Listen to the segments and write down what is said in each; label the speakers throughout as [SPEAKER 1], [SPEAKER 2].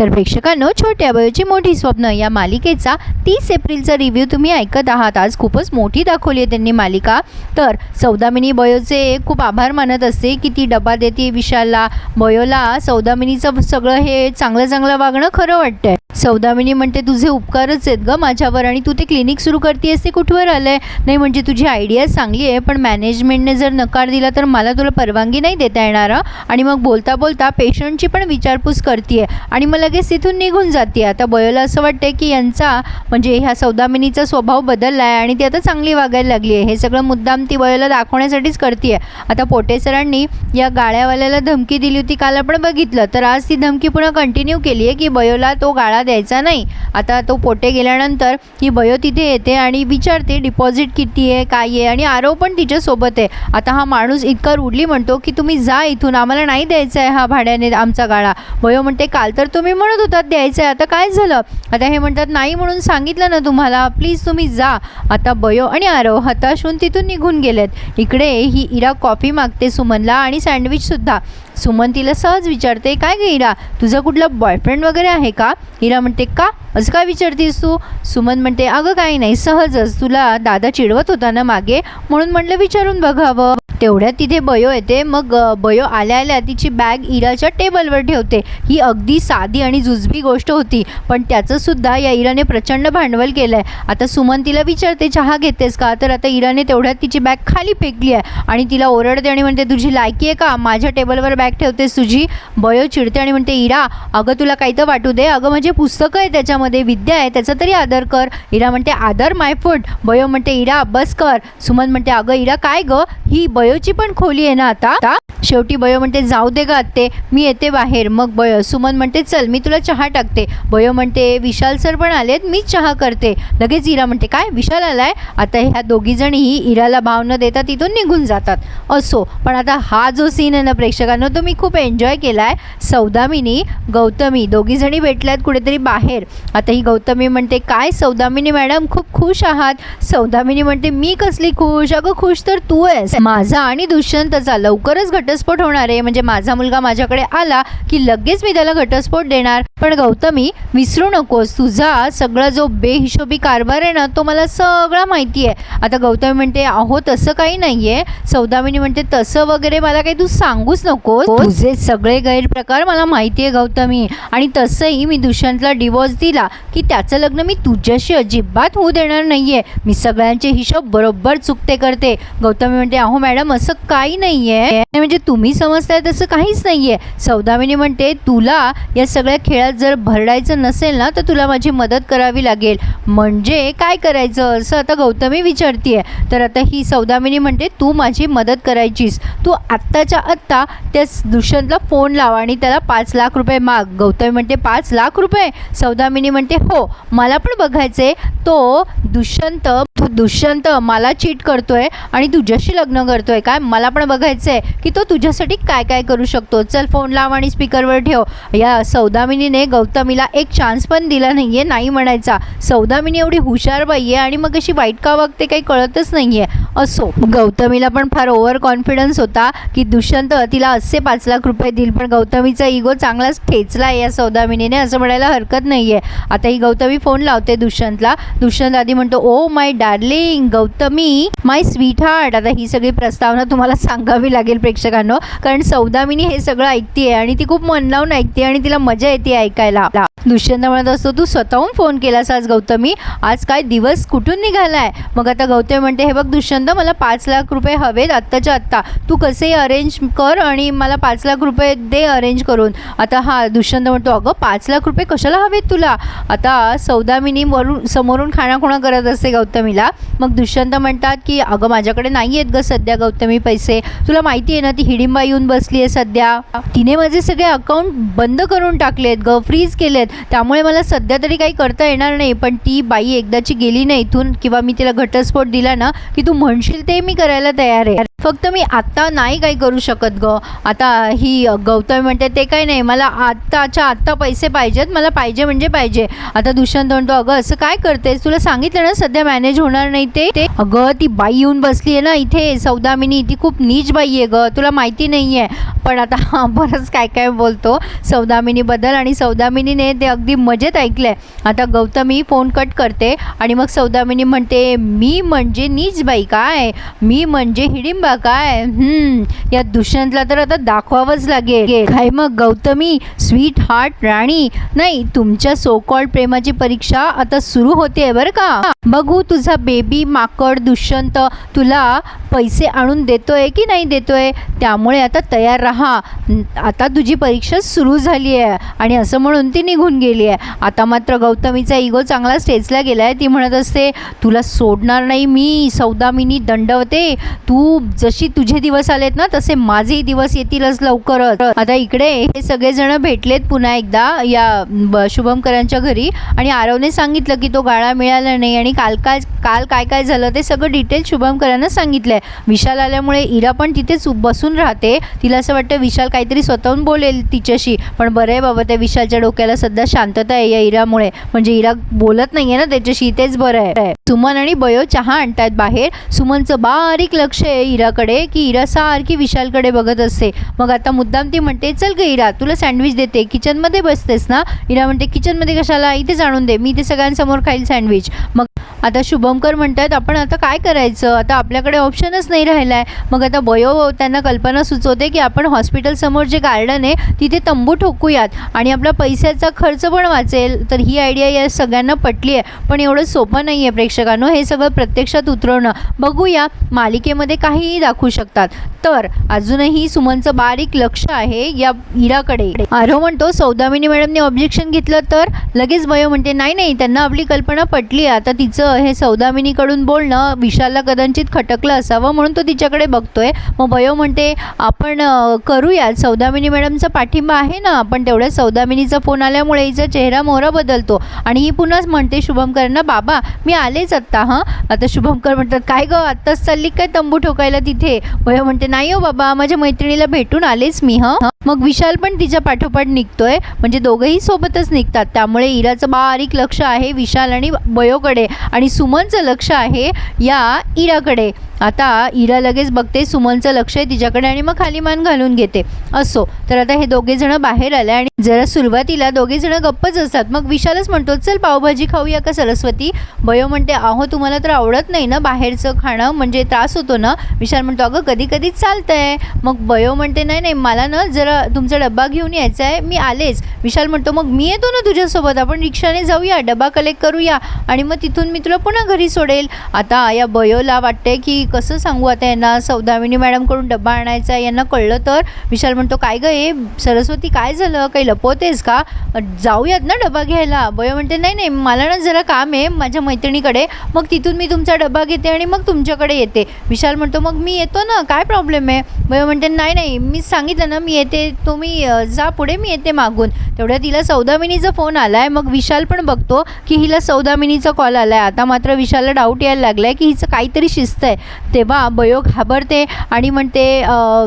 [SPEAKER 1] तर प्रेक्षकांनो छोट्या वयोची मोठी स्वप्न या मालिकेचा तीस एप्रिलचा रिव्ह्यू तुम्ही ऐकत आहात. आज खूपच मोठी दाखवली आहे त्यांनी मालिका. तर सौदामिनी बयोचे खूप आभार मानत असते. की ती डबा देते विशालला बयोला सौदामिनीचं सगळं हे चांगलं चांगलं वागणं खरं वाटतंय. सौदामिनी म्हणते तुझे उपकारच आहेत ग माझ्यावर आणि तू ते क्लिनिक सुरू करतेस ते कुठवर आलंय? नाही म्हणजे तुझी आयडिया चांगली आहे पण मॅनेजमेंटने जर नकार दिला तर मला तुला परवानगी नाही देता येणार आणि मग बोलता बोलता पेशंटची पण विचारपूस करते आणि मग लगेच तिथून निघून जाते आता बयोला असं वाटतं की यांचा म्हणजे ह्या सौदामिनीचा स्वभाव बदलला आहे आणि ती आता चांगली वागायला लागली आहे हे सगळं मुद्दाम ती बयोला दाखवण्यासाठीच करते आता पोटे सरांनी या गाळ्यावाल्याला धमकी दिली होती काल आपण बघितलं. तर आज ती धमकी पुन्हा कंटिन्यू केली आहे की बयोला तो गाळा द्यायचा नाही. आता तो पोटे गेल्यानंतर ही बयो तिथे येते आणि विचारते डिपॉझिट किती आहे? काय आहे? आणि आरव पण तिच्यासोबत आहे. आता हा माणूस इतका रुडली म्हणतो की तुम्ही जा इथून. आम्हाला नाही द्यायचा आहे हा भाड्याने आमचा गाळा. बयो म्हणते काल तर तुम्ही म्हणत होतात द्यायचं आहे आता काय झालं? आता हे म्हणतात नाही म्हणून सांगितलं ना तुम्हाला. प्लीज तुम्ही जा. आता बयो आणि आरव हताश होऊन तिथून निघून गेलेत. इकडे ही इरा कॉफी मागते सुमनला आणि सँडविचसुद्धा सुमन तिला सहज विचारते काय ग हिरा तुझा कुठला बॉयफ्रेंड वगैरे आहे का? हिरा म्हणते का? असं काय विचारतीस तू सुमन म्हणते अगं काही नाही सहजच तुला दादा चिडवत होता ना मागे म्हणून म्हटलं विचारून बघावं. तेवढ्यात तिथे बयो येते मग बयो आल्या आल्या तिची बॅग इराच्या टेबलवर ठेवते. ही अगदी साधी आणि जुजबी गोष्ट होती पण त्याचंसुद्धा या इराने प्रचंड भांडवल केलं आहे आता सुमन तिला विचारते चहा घेतेस का? तर आता इराने तेवढ्यात तिची बॅग खाली फेकली आहे आणि तिला ओरडते आणि म्हणते तुझी लायकी आहे का? माझ्या टेबलवर बॅग ठेवतेस तुझी. बयो चिडते आणि म्हणते इरा अगं तुला काही तर वाटू दे. अगं म्हणजे पुस्तकं आहे त्याच्या त्याच्यामध्ये विद्या आहे त्याचा तरी आदर कर. इरा म्हणते आदर माय फूड बयो म्हणते इरा अभ्यास कर. सुमन म्हणते अगं इरा काय ग? ही बयोची पण खोली आहे ना आता? शेवटी बयो म्हणते जाऊ दे ग आत्ते मी येते बाहेर. मग बयो सुमन म्हणते चल मी तुला चहा टाकते. बयो म्हणते विशाल सर पण आलेत मीच चहा करते. लगेच इरा म्हणते काय विशाल आलाय? आता ह्या दोघीजणीही इराला भाव न देता तिथून निघून जातात. असो पण आता हा जो सीन आहे ना प्रेक्षकांना तो मी खूप एन्जॉय केला आहे सौदामिनी गौतमी दोघीजणी भेटल्यात कुठेतरी बाहेर. आता ही गौतमी म्हणते काय सौदामिनी मॅडम खूप खुश आहात? सौदामिनी म्हणते मी कसली खुश? अगं खुश तर तू आहेस. माझा आणि दुष्यंतचा लवकरच घट घटस्फोट होणार आहे म्हणजे माझा मुलगा माझ्याकडे आला की लगेच मी त्याला घटस्फोट देणार. पण गौतमी विसरू नकोस तुझा सगळा जो बेहिशोबी कारभार आहे ना तो मला सगळा माहिती आहे. आता गौतमी म्हणते अहो तसं काही नाही आहे सौदामिनी म्हणते तसं वगैरे मला काही तू सांगूच नको तुझे सगळे गैरप्रकार मला माहिती आहे गौतमी. आणि तसंही मी दुष्यंतला डिवोर्स दिला की त्याचं लग्न मी तुझ्याशी अजिबात होऊ देणार नाही आहे मी सगळ्यांचे हिशोब बरोबर चुकते करते. गौतमी म्हणते अहो मॅडम असं काही नाही आहे म्हणजे तुम्ही समजताय तसं काहीच नाही आहे सौदामिनी म्हणते तुला या सगळ्या खेळात जर भरडायचं नसेल ना तर तुला माझी मदत करावी लागेल. म्हणजे काय करायचं? असं आता गौतमी विचारतीये. तर आता ही सौदामिनी म्हणते तू माझी मदत करायचीस. तू आत्ताच्या आत्ता त्या दुष्यंतला फोन लाव आणि त्याला पाच लाख रुपये माग. गौतमी म्हणते पाच लाख रुपये? सौदामिनी म्हणते हो मला पण बघायचे तो दुष्यंत दुष्यंत मला चीट करतोय आणि तुझ्याशी लग्न करतोय. काय? मला पण बघायचं आहे की तो तुझ्यासाठी काय काय करू शकतो? चल फोन लाव आणि स्पीकरवर ठेव. या सौदामिनीने गौतमीला एक चान्स पण दिला नाही आहे नाही म्हणायचा. सौदामिनी एवढी हुशार बाई आहे आणि मग अशी वाईट का वागते काही कळतच नाही आहे असो. गौतमीला पण फार ओव्हर कॉन्फिडन्स होता की दुष्यंत तिला असे पाच लाख रुपये देईल. पण गौतमीचा इगो चांगलाच ठेचला आहे या सौदामिनीने असं म्हणायला हरकत नाही आहे आता ही गौतमी फोन लावते दुष्यंतला. दुष्यंत आधी म्हणतो ओ my darling Gautami my sweet heart आता ही सगळी प्रस्तावना तुम्हाला सांगावी लागेल प्रेक्षकांना. कारण सौदामिनी हे सगळं ऐकते आणि ती खूप मन लावून ऐकते आणि तिला मजा येते ऐकायला. दुष्यंत म्हणत असतो तू स्वतःहून फोन केलास आज गौतमी? आज काय दिवस कुठून निघालाय? मग आता गौतमी म्हणते हे बघ दुष्यंत मला पाच लाख रुपये हवेत आत्ताच्या आत्ता. तू कसे अरेंज कर आणि मला पाच लाख रुपये दे अरेंज करून. आता हा दुष्यंत म्हणतो अगं पाच लाख रुपये कशाला हवेत तुला? आता सौदामिनी वरून समोरून खाणाखुणा करत असते गौतमीला. मग दुष्यंत म्हणतात की अगं माझ्याकडे नाही आहेत ग सध्या गौतमी पैसे. तुला माहिती आहे ना ती हिडिंबा येऊन बसली आहे सध्या. तिने माझे सगळे अकाउंट बंद करून टाकलेत ग फ्रीज केलेत त्यामुळे मला सध्या तरी काही करता येणार नाही पण ती बाई एकदाची गेली नाही इथून किंवा मी तिला घटस्फोट दिला ना की तू म्हणशील ते मी करायला तयार आहे. फक्त मी आत्ता नाही काही करू शकत ग. आता ही गौतमी म्हणते ते काही नाही मला आत्ताच्या आत्ता पैसे पाहिजेत मला पाहिजे म्हणजे पाहिजे. आता दुष्यंत म्हणतो अगं असं काय करतेस? तुला सांगितलं ना सध्या मॅनेज होणार नाही ते. ते अगं ती बाई येऊन बसली आहे ना इथे सौदामिनी ती खूप नीच बाई आहे ग तुला माहिती नाही आहे. पण आता हा बरंच काय काय बोलतो सौदामिनीबद्दल आणि सौदामिनीने ते अगदी मजेत ऐकलं आहे आता गौतमी फोन कट करते आणि मग सौदामिनी म्हणते मी म्हणजे नीच बाई काय? मी म्हणजे हिडिंबा काय? हम्म. या दुष्यंतला तर आता दाखवावंच लागेल. काय मग गौतमी? स्वीट हार्ट राणी? नाही तुमच्या सोकॉल्ड प्रेमाची परीक्षा आता सुरू होते बरं का? बघू तुझा बेबी माकड दुष्यंत तुला पैसे आणून देतोय की नाही देतोय? त्यामुळे आता तयार राहा. आता तुझी परीक्षा सुरू झाली आहे आणि असं म्हणून ती निघून गेली आहे. आता मात्र गौतमीचा इगो चांगला स्टेजला गेला आहे ती म्हणत असते तुला सोडणार नाही मी सौदामिनी दंडवते. तू जशी तुझे दिवस आलेत ना तसे माझेही दिवस येतीलच लवकरच. आता इकडे हे सगळेजण भेटलेत पुन्हा एकदा या शुभमकरांच्या घरी. आणि आरवने सांगितलं की तो गाळा मिळाला नाही आणि काल काय काल काय काय झालं ते सगळं डिटेल शुभमकरांना सांगितलंय. विशाल आल्यामुळे इरा पण तिथेच बसून राहते. तिला असं वाटतं विशाल काहीतरी स्वतःहून बोलेल तिच्याशी. पण बरं आहे बाबा त्या विशालच्या डोक्याला सध्या शांतता आहे या इरामुळे. म्हणजे इरा बोलत नाहीये ना त्याच्याशी तेच बरं आहे. सुमन आणि बयो चहा आणतायत बाहेर. सुमनचं बारीक लक्ष आहे इराकडे की इरा सारखी विशालकडे बघत असते. मग आता मुद्दाम ती म्हणते चल ग इरा तुला सँडविच देते. किचनमध्ये बसतेस ना? इरा म्हणते किचनमध्ये कशाला? इथेच आणून दे. मी ते सगळ्यांसमोर खाईल सँडविच. मग आता शुभमकर म्हणतात आपण आता काय करायचं? आता आपल्याकडे ऑप्शनच नाही राहिला आहे मग आता बयो त्यांना कल्पना सुचवते की आपण हॉस्पिटलसमोर जे गार्डन आहे तिथे तंबू ठोकूयात आणि आपला पैशाचा खर्च पण वाचेल. तर ही आयडिया या सगळ्यांना पटली आहे. पण एवढं सोपं नाही आहे प्रेक्षकांनो. हे सगळं प्रत्यक्षात उतरवणं. बघूया मालिकेमध्ये काहीही दाखवू शकतात. तर अजूनही सुमनचं बारीक लक्ष आहे या इराकडे आरो म्हणतो सौदामिनी मॅडमने ऑब्जेक्शन घेतलं तर? लगेच बयो म्हणते नाही नाही त्यांना आपली कल्पना पटली आहे. आता तिचं हे सौदामिनीकडून बोलणं विशालला कदाचित खटकलं असावं म्हणून तो तिच्याकडे बघतोय. मग बयो म्हणते आपण करूयात. सौदामिनी मॅडमचा पाठिंबा आहे ना. पण तेवढ्या सौदामिनीचा फोन आल्यामुळे हिचा चेहरा मोहरा बदलतो. आणि ही पुन्हाच म्हणते शुभमकरांना बाबा मी आलेच आत्ता हां? आता शुभमकर म्हणतात काय गं आत्ताच चालली काय तंबू ठोकायला तिथे? भयो म्हणते नाही हो बाबा माझ्या मैत्रिणीला भेटून आलेच मी हं? मग विशाल पण तिच्या पाठोपाठ निघतोय. म्हणजे दोघंही सोबतच निघतात. त्यामुळे इराचं बारीक लक्ष आहे विशाल आणि बयोकडे आणि सुमनचं लक्ष आहे या इराकडे. आता इरा लगेच बघते सुमनचं लक्ष आहे तिच्याकडे आणि मग खाली मान घालून घेते. असो. तर आता हे दोघे जण बाहेर आले आणि जरा सुरुवातीला दोघे जण गप्पच असतात. मग विशालच म्हणतो चल पावभाजी खाऊया का सरस्वती? बयो म्हणते अहो तुम्हाला तर आवडत नाही ना बाहेरचं खाणं म्हणजे त्रास होतो ना. विशाल म्हणतो अगं कधी कधी चालतंय. मग बयो म्हणते नाही नाही मला ना जरा तुमचा डब्बा घेऊन यायचा आहे मी आलेच. विशाल म्हणतो मग मी येतो ना तुझ्यासोबत आपण रिक्षाने जाऊया डबा कलेक्ट करूया. आणि मग तिथून मी तुला पुन्हा घरी सोडेल. आता या बयोला वाटते की कसं सांगू आता यांना? सौदामिनी मॅडमकडून डब्बा आणायचा यांना कळलं तर? विशाल म्हणतो काय गं हे सरस्वती काय झालं? काही लपवतेस का? जाऊयात ना डबा घ्यायला. बयो म्हणते नाही नाही मला ना जरा काम आहे माझ्या मैत्रिणीकडे. मग तिथून मी तुमचा डबा घेते आणि मग तुमच्याकडे येते. विशाल म्हणतो मग मी येतो ना? काय प्रॉब्लेम आहे? बयो म्हणते नाही नाही मी सांगितलं ना मी येते. तुम्ही जा पुढे मी येते मागून. तेवढ्या तिला सौदामिनीचा फोन आला आहे मग विशाल पण बघतो की हिला सौदामिनीचा कॉल आला आहे आता मात्र विशालला डाऊट यायला लागला आहे की हिचं काहीतरी शिस्त आहे. तेव्हा बयो घाबरते आणि म्हणते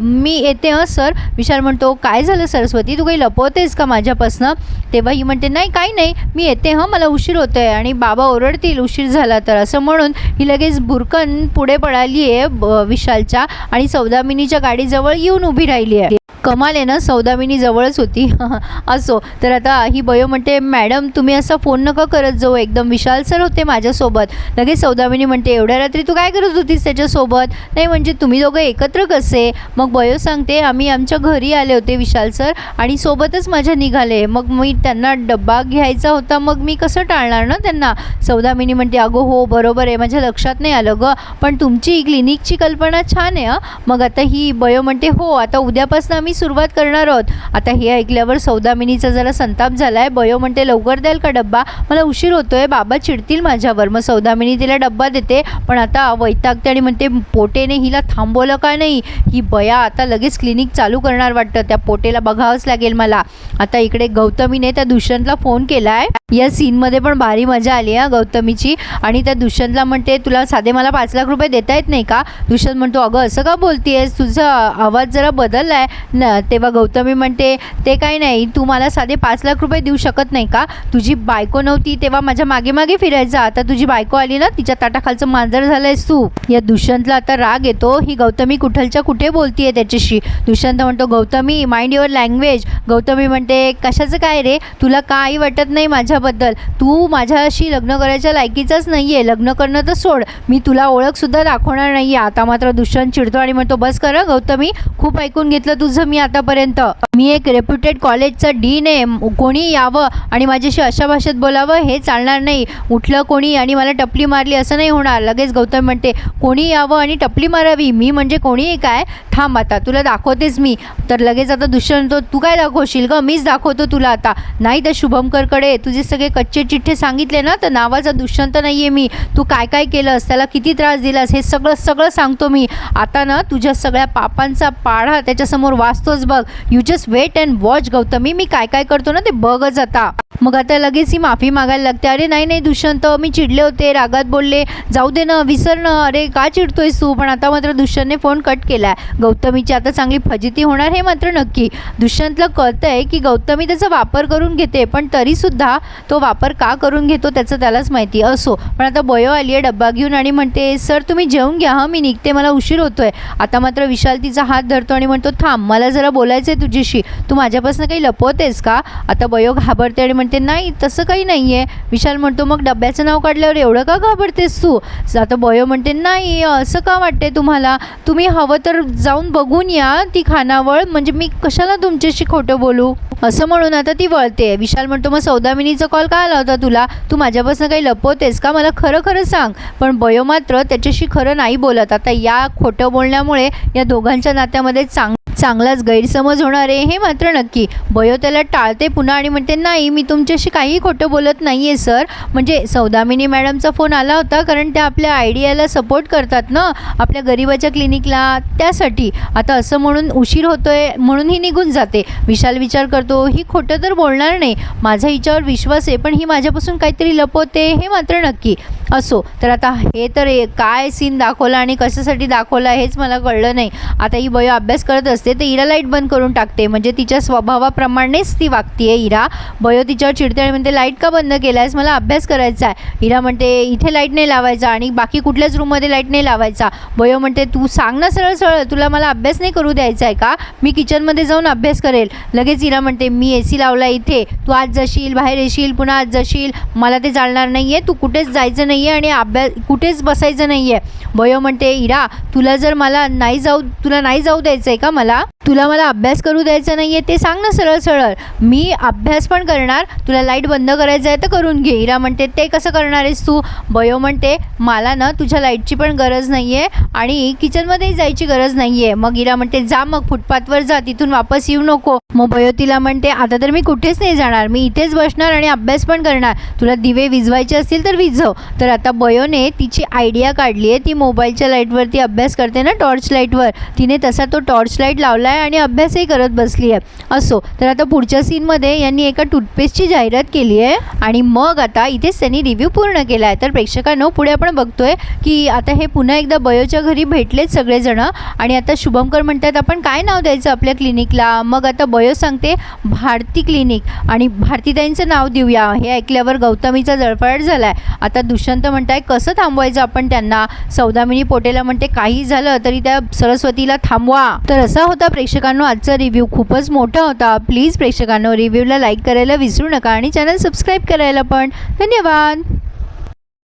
[SPEAKER 1] मी येते हं सर. विशाल म्हणतो काय झालं सरस्वती? तू काही लपवतेस का माझ्यापासनं? तेव्हा ही म्हणते नाही काही नाही. मी येते हं मला उशीर होतो आहे आणि बाबा ओरडतील उशीर झाला तर. असं म्हणून ही लगेच बुरकन पुढे पळाली आहे ब- विशालच्या आणि सौदामिनीच्या गाडीजवळ येऊन उभी राहिली आहे कमाल आहे ना सौदामिनी जवळच होती. असो. तर आता ही बयो म्हणते मॅडम तुम्ही असा फोन नका करत जाऊ. एकदम विशाल सर होते माझ्यासोबत. लगेच सौदामिनी म्हणते एवढ्या रात्री तू काय करत होतीस त्याच्यासोबत? नाही म्हणजे तुम्ही दोघं एकत्र कसे? मग बयो सांगते आम्ही आमच्या घरी आले होते विशाल सर आणि सोबतच माझ्या निघाले. मग मी त्यांना डब्बा घ्यायचा होता. मग मी कसं टाळणार ना त्यांना? सौदामिनी म्हणते अगो हो बरोबर आहे. माझ्या लक्षात नाही आलं गं. पण तुमची क्लिनिकची कल्पना छान आहे मग आता ही बयो म्हणते हो आता उद्यापासून आम्ही सुरुवात करणार आहोत. आता हे ऐकल्यावर सौदामिनीचा जरा संताप झाला आहे बयो म्हणते लवकर द्याल का डब्बा? मला उशीर होतोय. बाबा चिडतील माझ्यावर. मग सौदामिनी तिला डब्बा देते. पण आता वैतागते आणि म्हणते पोटेने हिला थांबवलं का नाही? ही बया आता लगेच क्लिनिक चालू करणार वाटतं. त्या पोटेला बघावंच लागेल मला. आता इकडे गौतमीने त्या दुष्यंतला फोन केला आहे या सीनमध्ये पण भारी मजा आली हा गौतमीची. आणि त्या दुष्यंतला म्हणते तुला साधे मला पाच लाख रुपये देता येत नाही का? दुष्यंत म्हणतो अगं असं का बोलतीयेस? तुझा आवाज जरा बदलला आहे न तेव्हा गौतमी म्हणते ते काही नाही तू मला साधे पाच लाख रुपये देऊ शकत नाही का? तुझी बायको नव्हती तेव्हा माझ्या मागे मागे फिरायचं. आता तुझी बायको आली ना तिच्या ताटाखालचं मांजर झालंयस तू या दुष्यंतला आता राग येतो ही गौतमी कुठलच्या कुठे बोलतीये त्याच्याशी? दुष्यंत म्हणतो Gautami mind your language Gautami म्हणते कशाचं काय रे? तुला काही वाटत नाही माझ्या माझ्याबद्दल तू माझ्याशी लग्न करायच्या लायकीचाच नाही आहे लग्न करणं तर सोड. मी तुला ओळखसुद्धा दाखवणार नाही आहे आता मात्र दुष्यंत चिडतो आणि म्हणतो बस करा गौतमी. खूप ऐकून घेतलं तुझं मी आतापर्यंत. मी एक रेप्युटेड कॉलेजचा डीन आहे. कोणी यावं आणि माझ्याशी अशा भाषेत बोलावं हे चालणार नाही. उठलं कोणी आणि मला टपली मारली असं नाही होणार. लगेच गौतम म्हणते कोणी यावं आणि टपली मारावी? मी म्हणजे कोणीही काय? थांब आता तुला दाखवतेच मी. तर लगेच आता दुष्यंत तू काय दाखवशील ग? मीच दाखवतो तुला आता. नाही तर शुभमकरकडे तुझे सगळे कच्चे चिठ्ठे सांगितले ना तर नावाचा दुष्यंत नाही आहे मी. तू काय काय केलंस? त्याला किती त्रास दिलास? हे सगळं सगळं सांगतो मी. आता ना तुझ्या सगळ्या पापांचा पाढा त्याच्यासमोर वाचतोच बघ. You just wait and watch Gautami. मी काय काय करतो ना ते बघच आता. मग आता लगेच ही माफी मागायला लागते. अरे नाही नाही दुष्यंत. मी चिडले होते रागात बोलले. जाऊ दे ना विसर ना अरे का चिडतोयस तू? पण आता मात्र दुष्यंतने फोन कट केला आहे गौतमीची आता चांगली फजिती होणार हे मात्र नक्की. दुष्यंतला कळतंय की गौतमी त्याचा वापर करून घेते पण तरीसुद्धा तो वापर का करून घेतो त्याचं त्यालाच माहिती असो. पण आता बयो आली आहे डब्बा घेऊन आणि म्हणते सर तुम्ही जेवून घ्या हां मी निघते मला उशीर होतो आहे आता मात्र विशाल तिचा हात धरतो आणि म्हणतो थांब मला जरा बोलायचं आहे तुझ्याशी. तू माझ्यापासून काही लपवतेस का? आता बयो घाबरते आणि म्हणते नाही तसं काही नाही आहे विशाल म्हणतो मग डब्याचं नाव काढल्यावर एवढं का घाबरतेस तू? आता बयो म्हणते नाही असं का वाटते तुम्हाला? तुम्ही हवं तर जाऊन बघून या ती खानावळ. म्हणजे मी कशाला तुमच्याशी खोटं बोलू? असं म्हणून आता ती वळते. विशाल म्हणतो मग सौदामिनीचा कॉल का आला होता तुला? तू माझ्यापासून काही लपवतेस का? मला खरं खरं सांग. पण बयो मात्र त्याच्याशी खरं नाही बोलत. आता या खोटं बोलण्यामुळे या दोघांच्या नात्यामध्ये चांग चांगलाच गैरसमज होणार आहे हे मात्र नक्की. बयो त्याला टाळते पुन्हा आणि म्हणते नाही मी तुमच्याशी काही खोटं बोलत नाही आहे सर. म्हणजे सौदामिनी मॅडमचा फोन आला होता कारण त्या आपल्या आयडियाला सपोर्ट करतात ना आपल्या गरिबाच्या क्लिनिकला. त्यासाठी आता असं म्हणून उशीर होतोय म्हणून ही निघून जाते. विशाल विचार करतो ही खोटं तर बोलणार नाही. माझा हिच्यावर विश्वास आहे पण ही माझ्यापासून काहीतरी लपवते. हे मात्र नक्की. असो. तर आता हे तर ए- काय सीन दाखवला आणि कशासाठी दाखवला हेच मला कळलं नाही. आता ही बयो अभ्यास करत असते तर इरा लाइट बंद करून टाकते. म्हणजे तिच्या स्वभावाप्रमाणेच ती वागतीये इरा. बयो तिच्यावर चिडते आणि म्हणते लाइट का बंद केला आहेस मला अभ्यास करायचा आहे. इरा म्हणते इथे लाइट नाही लावायचा आणि बाकी कुठल्याच रूममध्ये लाइट नाही लावायचा. बयो म्हणते तू सांग ना सरळ सरळ तुला मला अभ्यास नाही करू द्यायचा आहे का? मी किचनमध्ये जाऊन अभ्यास करेल. लगेच इरा म्हणते मी ए सी लावला इथे. तू आज जाशील बाहेर येशील पुन्हा आज जाशील. मला ते चालणार नाही आहे तू कुठेच जायचं नाही आहे आणि अभ्यास कुठेच बसायचं नाही आहे बयो म्हणते इरा तुला जर मला नाही जाऊ तुला नाही जाऊ द्यायचं आहे का मला? तुला मला अभ्यास करू द्यायचा नाही आहे ते सांग ना सरळ सरळ मी अभ्यास पण करणार तुला लाइट बंद करायचं आहे तर करून घे. इरा म्हणते ते कसं करणार आहेस तू? बयो म्हणते मला ना तुझ्या लाईटची पण गरज नाही आहे आणि किचनमध्येही जायची गरज नाही आहे मग इरा म्हणते जा मग फुटपाथवर जा तिथून वापस येऊ नको. मग बयो तिला म्हणते आता तर मी कुठेच नाही जाणार मी इथेच बसणार आणि अभ्यास पण करणार. तुला दिवे विजवायचे असतील तर विझव तर आता बयोने तिची आयडिया काढली आहे. ती मोबाईलच्या लाईटवरती अभ्यास करते ना टॉर्च लाईटवर. तिने तसा तो टॉर्च लाइट लावला आहे आणि अभ्यासही करत बसली आहे. असो तर आता पुढच्या सीनमध्ये यांनी एका टूथपेस्टची जाहिरात केली आहे आणि मग आता इथेच त्यांनी रिव्ह्यू पूर्ण केला आहे तर प्रेक्षकांनो पुढे आपण बघतोय की आता हे पुन्हा एकदा बयोच्या घरी भेटलेच सगळेजण. आणि आता शुभमकर म्हणतात आपण काय नाव द्यायचं आपल्या क्लिनिकला? मग आता बयो सांगते भारती क्लिनिक. आणि भारतीताईंचं नाव देऊया. हे ऐकल्यावर गौतमीचा जळफळाट झाला आहे आता दुष्यंत म्हणताय कसं थांबवायचं आपण त्यांना? सौदामिनी पोटेला म्हणते काही झालं तरी त्या सरस्वतीला थांबवा. तर असा होता प्रेक्षकांनो आजचा रिव्ह्यू खूपच मोठा होता. प्लीज प्रेक्षकांनो रिव्ह्यूला लाईक करायला विसरू नका आणि चॅनल सबस्क्राईब करायला पण. धन्यवाद.